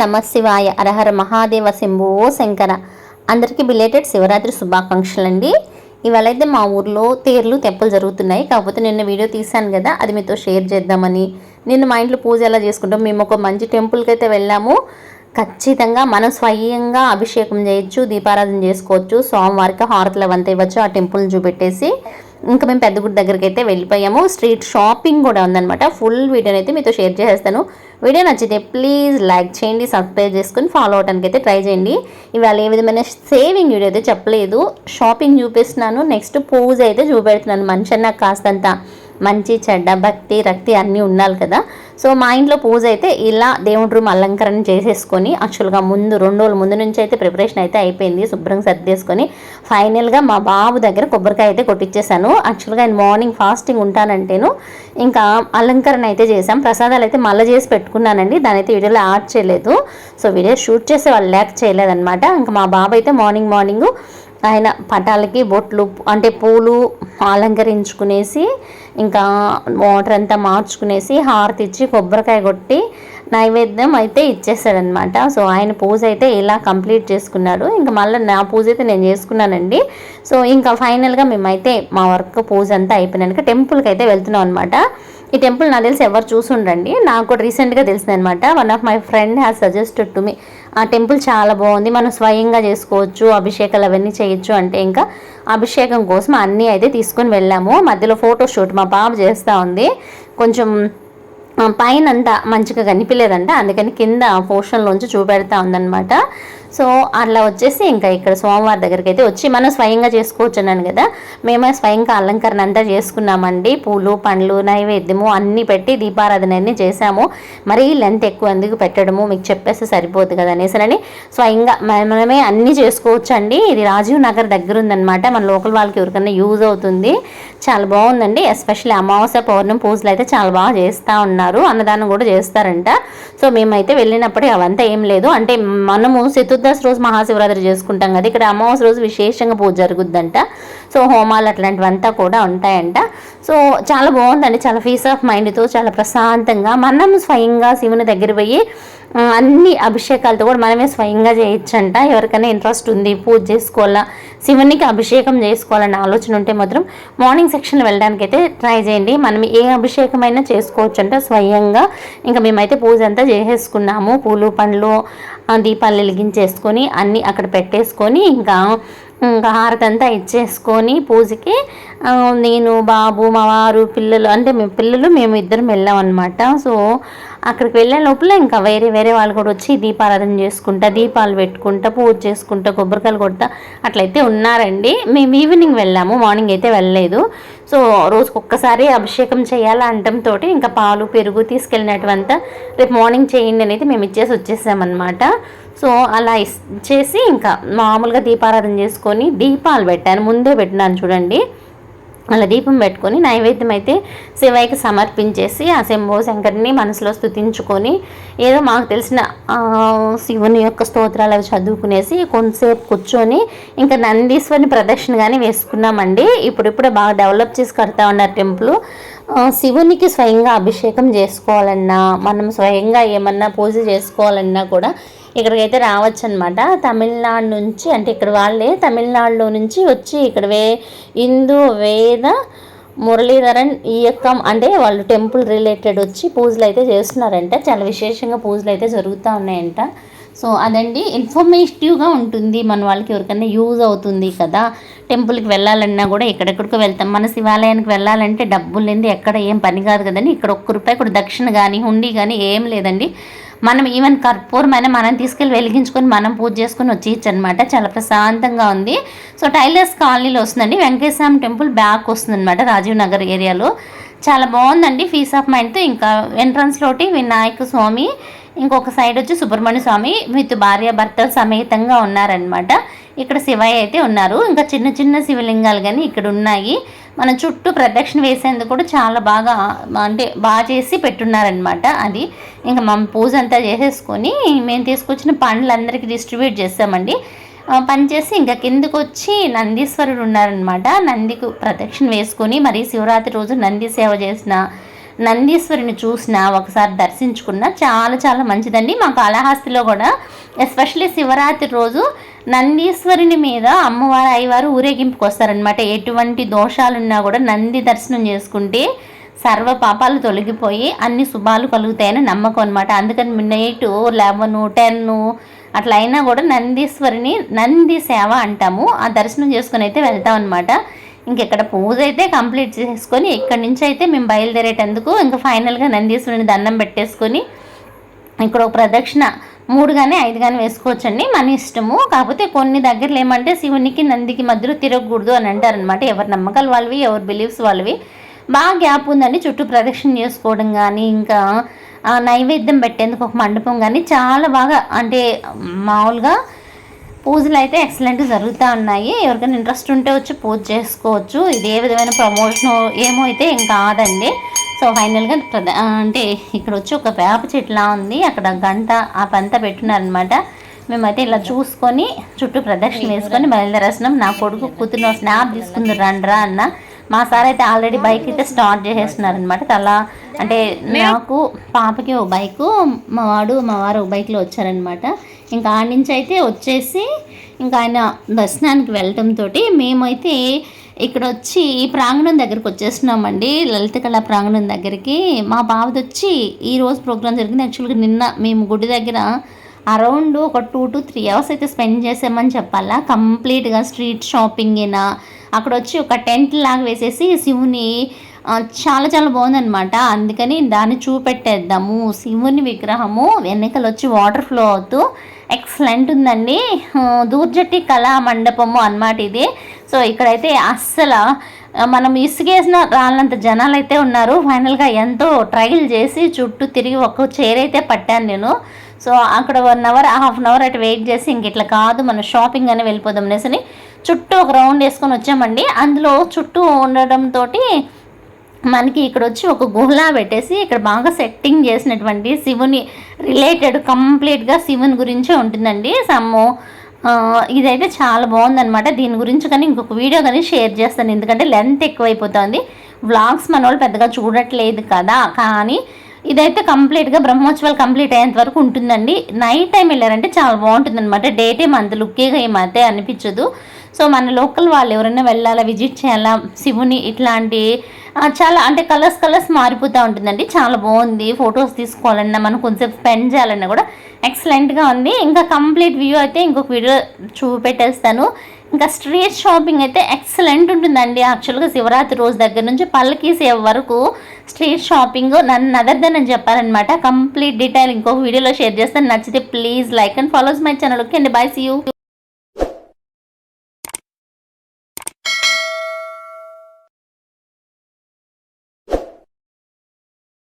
నమ శివాయ అరహర మహాదేవ శంభో శంకర. అందరికీ బిలేటెడ్ శివరాత్రి శుభాకాంక్షలు అండి ఇవాళ అయితే మా ఊర్లో తేర్లు తెప్పలు జరుగుతున్నాయి. కాకపోతే నిన్న వీడియో తీశాను కదా అది మీతో షేర్ చేద్దామని. నిన్న మా ఇంట్లో పూజ ఎలా చేసుకుంటాం మేము ఒక మంచి టెంపుల్కి అయితే వెళ్ళాము. ఖచ్చితంగా మనం స్వయంగా అభిషేకం చేయొచ్చు దీపారాధన చేసుకోవచ్చు సోమవారికి హారతులు అవంతా ఇవ్వచ్చు ఆ టెంపుల్ని చూపెట్టేసి. ఇంకా మేము పెద్ద గుడి దగ్గరికి అయితే వెళ్ళిపోయాము. స్ట్రీట్ షాపింగ్ కూడా ఉందన్నమాట. ఫుల్ వీడియోని అయితే మీతో షేర్ చేసేస్తాను. వీడియో నచ్చితే ప్లీజ్ లైక్ చేయండి సబ్స్క్రైబ్ చేసుకుని ఫాలో అవడానికి అయితే ట్రై చేయండి. ఇవాళ ఏ విధమైన సేవింగ్ వీడియో అయితే చెప్పలేదు. షాపింగ్ చూపిస్తున్నాను నెక్స్ట్ పూజ అయితే చూపెడుతున్నాను. మనిషి నాకు కాస్తంత మంచి చెడ్డ భక్తి రక్తి అన్నీ ఉండాలి కదా. సో మా ఇంట్లో పూజ అయితే ఇలా దేవుడి రూమ్ అలంకరణ చేసేసుకొని యాక్చువల్గా ముందు రెండు రోజుల ముందు నుంచి అయితే ప్రిపరేషన్ అయితే అయిపోయింది. శుభ్రంగా సర్దేసుకొని ఫైనల్గా మా బాబు దగ్గర కొబ్బరికాయ అయితే కొట్టించేసాను యాక్చువల్గా ఆయన మార్నింగ్ ఫాస్టింగ్ ఉంటానంటేను ఇంకా అలంకరణ అయితే చేశాం. ప్రసాదాలు అయితే మళ్ళీ చేసి పెట్టుకున్నానండి. దాని అయితే వీడియోలో యాడ్ చేయలేదు. సో వీడియో షూట్ చేసే వాళ్ళు లేక చేయలేదన్నమాట. ఇంకా మా బాబు అయితే మార్నింగ్ మార్నింగ్ ఆయన పటాలకి బొట్లు అంటే పూలు అలంకరించుకునేసి ఇంకా వాటర్ అంతా మార్చుకునేసి హారతి ఇచ్చి కొబ్బరికాయ కొట్టి నైవేద్యం అయితే ఇచ్చేసాడనమాట సో ఆయన పూజ అయితే ఇలా కంప్లీట్ చేసుకున్నాడు. ఇంకా మళ్ళీ నా పూజ అయితే నేను చేసుకున్నానండి. సో ఇంకా ఫైనల్గా మేమైతే మా వర్క్ పూజ అంతా అయిపోయినాక టెంపుల్కి అయితే వెళ్తున్నాం అనమాట ఈ టెంపుల్ నాకు తెలిసి ఎవరు చూసుండండి. నాకు కూడా రీసెంట్గా తెలిసింది అనమాట one of my friend has suggested to me ఆ టెంపుల్ చాలా బాగుంది. మనం స్వయంగా చేసుకోవచ్చు. అభిషేకాలు అవన్నీ చేయొచ్చు. అంటే ఇంకా అభిషేకం కోసం అన్నీ అయితే తీసుకొని వెళ్ళాము. మధ్యలో ఫోటోషూట్ మా పాప చేస్తూ ఉంది. కొంచెం పైన అంతా మంచిగా కనిపించలేదంట అందుకని కింద పోర్షన్లోంచి చూపెడతా ఉందన్నమాట. సో అట్లా వచ్చేసి ఇంకా ఇక్కడ సోమవారి దగ్గరికి అయితే వచ్చి మనం స్వయంగా చేసుకోవచ్చు అన్నాను కదా. మేమే స్వయంగా అలంకరణ అంతా చేసుకున్నామండి. పూలు పండ్లు నైవేద్యము అన్నీ పెట్టి దీపారాధన అన్నీ చేసాము మరీ లెంత్ ఎక్కువ ఎందుకు పెట్టడము మీకు చెప్పేస్తే సరిపోదు కదా అనేసరని స్వయంగా మనమే అన్నీ చేసుకోవచ్చు అండి ఇది రాజీవ్ నగర్ దగ్గర ఉందన్నమాట మన లోకల్ వాళ్ళకి ఎవరికైనా యూజ్ అవుతుంది. చాలా బాగుందండి. ఎస్పెషల్లీ అమావాస్య పౌర్ణమి పూజలు అయితే చాలా బాగా చేస్తూ ఉన్నారు. అన్నదానం కూడా చేస్తారంట. సో మేమైతే వెళ్ళినప్పుడు అవంతా ఏం లేదు. అంటే మనము చతుర్దశి రోజు మహాశివరాత్రి చేసుకుంటాం కదా ఇక్కడ అమావాస్య రోజు విశేషంగా పూజ జరుగుద్దంట. సో హోమాలు అట్లాంటివంతా కూడా ఉంటాయంట. సో చాలా బాగుందండి చాలా పీస్ ఆఫ్ మైండ్తో చాలా ప్రశాంతంగా మనం స్వయంగా శివుని దగ్గర పోయి అన్ని అభిషేకాలతో కూడా మనమే స్వయంగా చేయొచ్చంట. ఎవరికైనా ఇంట్రెస్ట్ ఉంది పూజ చేసుకోవాలా శివునికి అభిషేకం చేసుకోవాలనే ఆలోచన ఉంటే మాత్రం మార్నింగ్ సెక్షన్ వెళ్ళడానికి అయితే ట్రై చేయండి. మనం ఏ అభిషేకమైనా చేసుకోవచ్చు అంటే స్వయంగా. ఇంకా మేమైతే పూజ అంతా చేసేసుకున్నాము. పూలు పండ్లు దీపాలు వెలిగించేసుకొని అన్నీ అక్కడ పెట్టేసుకొని ఇంకా ఇంకా హారతంతా ఇచ్చేసుకొని పూజకి నేను బాబు మా వారు పిల్లలు అంటే మేము పిల్లలు మేము ఇద్దరం వెళ్ళాం అనమాట సో అక్కడికి వెళ్ళే లోపల ఇంకా వేరే వేరే వాళ్ళు కూడా వచ్చి దీపారాధన చేసుకుంటా దీపాలు పెట్టుకుంటా పూజ చేసుకుంటా కొబ్బరికాయలు కొడతా అట్లయితే ఉన్నారండి. మేము ఈవినింగ్ వెళ్ళాము మార్నింగ్ అయితే వెళ్ళలేదు. సో రోజుకి ఒక్కసారి అభిషేకం చేయాలా అంటంతో ఇంకా పాలు పెరుగు తీసుకెళ్ళినటువంతా రేపు మార్నింగ్ చేయండి అనేది మేము ఇచ్చేసి వచ్చేసామన్నమాట. సో అలా ఇచ్చేసి ఇంకా మామూలుగా దీపారాధన చేసుకొని దీపాలు పెట్టాను ముందే పెట్టినాను చూడండి. అలా దీపం పెట్టుకొని నైవేద్యం అయితే శివయ్యకి సమర్పించేసి ఆ శంభో శంకర్ని మనసులో స్థుతించుకొని ఏదో మాకు తెలిసిన శివుని యొక్క స్తోత్రాలు అవి చదువుకునేసి కొంతసేపు కూర్చొని ఇంకా నందీశ్వరిని ప్రదక్షిణ కానీ వేసుకున్నామండి. ఇప్పుడిప్పుడే బాగా డెవలప్ చేసి కడతా ఉన్నారు టెంపుల్. శివునికి స్వయంగా అభిషేకం చేసుకోవాలన్నా మనం స్వయంగా ఏమన్నా పూజ చేసుకోవాలన్నా కూడా ఇక్కడికైతే రావచ్చు అనమాట తమిళనాడు నుంచి అంటే ఇక్కడ వాళ్ళే తమిళనాడులో నుంచి వచ్చి ఇక్కడ వే హిందూ వేద మురళీధరన్ ఈ యొక్క అంటే వాళ్ళు టెంపుల్ రిలేటెడ్ వచ్చి పూజలు అయితే చేస్తున్నారంట. చాలా విశేషంగా పూజలు అయితే జరుగుతూ ఉన్నాయంట. సో అదండి ఇన్ఫర్మేటివ్గా ఉంటుంది. మన వాళ్ళకి ఎవరికైనా యూజ్ అవుతుంది కదా. టెంపుల్కి వెళ్ళాలన్నా కూడా ఎక్కడెక్కడికో వెళ్తాం. మన శివాలయానికి వెళ్ళాలంటే డబ్బులు లేని ఎక్కడ ఏం పని కాదు కదండి. ఇక్కడ ఒక్క రూపాయి కూడా దక్షిణ కానీ హుండీ కానీ ఏం లేదండి. మనం ఈవెన్ కర్పూరమైన మనం తీసుకెళ్ళి వెలిగించుకొని మనం పూజ చేసుకొని వచ్చేయచ్చు అనమాట చాలా ప్రశాంతంగా ఉంది. సో టైలర్స్ కాలనీలో వస్తుందండి. వెంకటేశ్వరం టెంపుల్ బ్యాక్ వస్తుంది అనమాట రాజీవ్ నగర్ ఏరియాలో. చాలా బాగుందండి. ఫీస్ ఆఫ్ మైండ్తో ఇంకా ఎంట్రన్స్లోటి వినాయక స్వామి ఇంకొక సైడ్ వచ్చి సుబ్రహ్మణ్య స్వామి విత్ భార్య భర్తలు సమేతంగా ఉన్నారనమాట ఇక్కడ శివయ్య అయితే ఉన్నారు. ఇంకా చిన్న చిన్న శివలింగాలు కానీ ఇక్కడ ఉన్నాయి. మన చుట్టూ ప్రదక్షిణ వేసేందుకు కూడా చాలా బాగా అంటే బాగా చేసి పెట్టున్నారనమాట అది. ఇంకా మా పూజ అంతా చేసేసుకొని మేము తీసుకొచ్చిన పండ్లందరికీ డిస్ట్రిబ్యూట్ చేస్తామండి. పనిచేసి ఇంకా కిందకు వచ్చి నందీశ్వరుడు ఉన్నారనమాట నందికి ప్రదక్షిణ వేసుకొని మరి శివరాత్రి రోజు నంది సేవ చేసిన నందీశ్వరిని చూసినా ఒకసారి దర్శించుకున్నా చాలా చాలా మంచిదండి. మా కాళహస్తిలో కూడా ఎస్పెషల్లీ శివరాత్రి రోజు నందీశ్వరుని మీద అమ్మవారు అయ్యవారు ఊరేగింపుకి వస్తారనమాట ఎటువంటి దోషాలున్నా కూడా నంది దర్శనం చేసుకుంటే సర్వ పాపాలు తొలగిపోయి అన్ని శుభాలు కలుగుతాయని నమ్మకం అనమాట అందుకని నైట్ లెవెన్ టెన్ అట్లా అయినా కూడా నందీశ్వరిని నంది సేవ అంటాము. ఆ దర్శనం చేసుకుని అయితే వెళ్తాం అనమాట ఇంకెక్కడ పూజ అయితే కంప్లీట్ చేసుకొని ఇక్కడి నుంచి అయితే మేము బయలుదేరేటందుకు ఇంకా ఫైనల్గా నందీశ్వరుని దండం పెట్టేసుకొని ఇక్కడ ఒక ప్రదక్షిణ మూడు కానీ ఐదు కానీ వేసుకోవచ్చండి. మన ఇష్టము. కాకపోతే కొన్ని దగ్గరలో ఏమంటే శివునికి నందికి మధ్యలో తిరగకూడదు అని అంటారనమాట ఎవరి నమ్మకాలు వాళ్ళవి ఎవరి బిలీఫ్స్ వాళ్ళవి. బాగా గ్యాప్ ఉందండి. చుట్టూ ప్రదక్షిణ చేసుకోవడం కానీ ఇంకా నైవేద్యం పెట్టేందుకు ఒక మండపం కానీ చాలా బాగా అంటే మామూలుగా పూజలు అయితే ఎక్సలెంట్గా జరుగుతూ ఉన్నాయి. ఎవరికైనా ఇంట్రెస్ట్ ఉంటే వచ్చి పూజ చేసుకోవచ్చు. ఇది ఏ విధమైన ప్రమోషన్ ఏమో అయితే ఏం కాదండి. సో ఫైనల్గా ప్రధా అంటే ఇక్కడ వచ్చి ఒక వేప చెట్లా ఉంది. అక్కడ గంట ఆ పంత పెట్టున్నారనమాట మేమైతే ఇలా చూసుకొని చుట్టూ ప్రదక్షిణ వేసుకొని బయలుదేరేస్తున్నాం. నా కొడుకు కూతురు స్నాప్ తీసుకుంది రండ్రా అన్న. మా సార్ అయితే ఆల్రెడీ బైక్ అయితే స్టార్ట్ చేసేస్తున్నారనమాట అలా అంటే నాకు పాపకి ఒక బైకు మా వాడు మా వారు ఒక బైక్లో వచ్చారనమాట ఇంకా ఆ నుంచి అయితే వచ్చేసి ఇంకా ఆయన దర్శనానికి వెళ్ళటంతో మేమైతే ఇక్కడ వచ్చి ప్రాంగణం దగ్గరికి వచ్చేస్తున్నామండి. లలిత కళా ప్రాంగణం దగ్గరికి. మా బావది వచ్చి ఈ రోజు ప్రోగ్రామ్ జరిగింది. యాక్చువల్గా నిన్న మేము గుడి దగ్గర అరౌండ్ ఒక టూ టు త్రీ అవర్స్ అయితే స్పెండ్ చేసామని చెప్పాలా. కంప్లీట్గా స్ట్రీట్ షాపింగ్ అయినా అక్కడ వచ్చి ఒక టెంట్ లాగా వేసేసి శివుని చాలా చాలా బాగుందనమాట అందుకని దాన్ని చూపెట్టేద్దాము. శివుని విగ్రహము వెనకలు వచ్చి వాటర్ ఫ్లో అవుతూ ఎక్సలెంట్ ఉందండి. దూర్జట్టి కళా మండపము అనమాట ఇది. సో ఇక్కడైతే అస్సలు మనం ఇసుగేసిన రాళ్ళంత జనాలు అయితే ఉన్నారు. ఫైనల్గా ఎంతో ట్రైల్ చేసి చుట్టూ తిరిగి ఒక్క చైర్ అయితే పట్టాను నేను. సో అక్కడ one hour half an hour అటు వెయిట్ చేసి ఇంక ఇట్లా కాదు మనం షాపింగ్ అని వెళ్ళిపోదాం అనేసి చుట్టూ ఒక రౌండ్ వేసుకొని వచ్చామండి. అందులో చుట్టూ ఉండడంతో మనకి ఇక్కడ వచ్చి ఒక గుహలా పెట్టేసి ఇక్కడ బాగా సెట్టింగ్ చేసినటువంటి శివుని రిలేటెడ్ కంప్లీట్గా శివుని గురించే ఉంటుందండి. సమ్ము ఇదైతే చాలా బాగుందనమాట దీని గురించి కానీ ఇంకొక వీడియో కానీ షేర్ చేస్తాను. ఎందుకంటే లెంత్ ఎక్కువైపోతుంది. వ్లాగ్స్ మన వాళ్ళు పెద్దగా చూడట్లేదు కదా. కానీ ఇదైతే కంప్లీట్గా బ్రహ్మోత్సవాలు కంప్లీట్ అయ్యేంత వరకు ఉంటుందండి. నైట్ టైం వెళ్ళారంటే చాలా బాగుంటుంది అనమాట డే టైం అంత లుక్కేగా ఏమైతే అనిపించదు. సో మన లోకల్ వాళ్ళు ఎవరైనా వెళ్ళాలా విజిట్ చేయాలా శివుని ఇట్లాంటి చాలా అంటే కలర్స్ కలర్స్ మారిపోతూ ఉంటుందండి. చాలా బాగుంది. ఫొటోస్ తీసుకోవాలన్నా మనం కొంచెం స్పెండ్ చేయాలన్నా కూడా ఎక్సలెంట్గా ఉంది. ఇంకా కంప్లీట్ వ్యూ అయితే ఇంకొక వీడియో చూపెట్టేస్తాను. ఇంకా స్ట్రీట్ షాపింగ్ అయితే ఎక్సలెంట్ ఉంటుందండి. యాక్చువల్గా శివరాత్రి రోజు దగ్గర నుంచి పల్లకి సేవ వరకు స్ట్రీట్ షాపింగ్ నన్ను అదర్దని అని చెప్పారనమాట కంప్లీట్ డీటెయిల్ ఇంకొక వీడియోలో షేర్ చేస్తాను. నచ్చితే please like and follows my channel. Okay అండి. బాయ్. See you.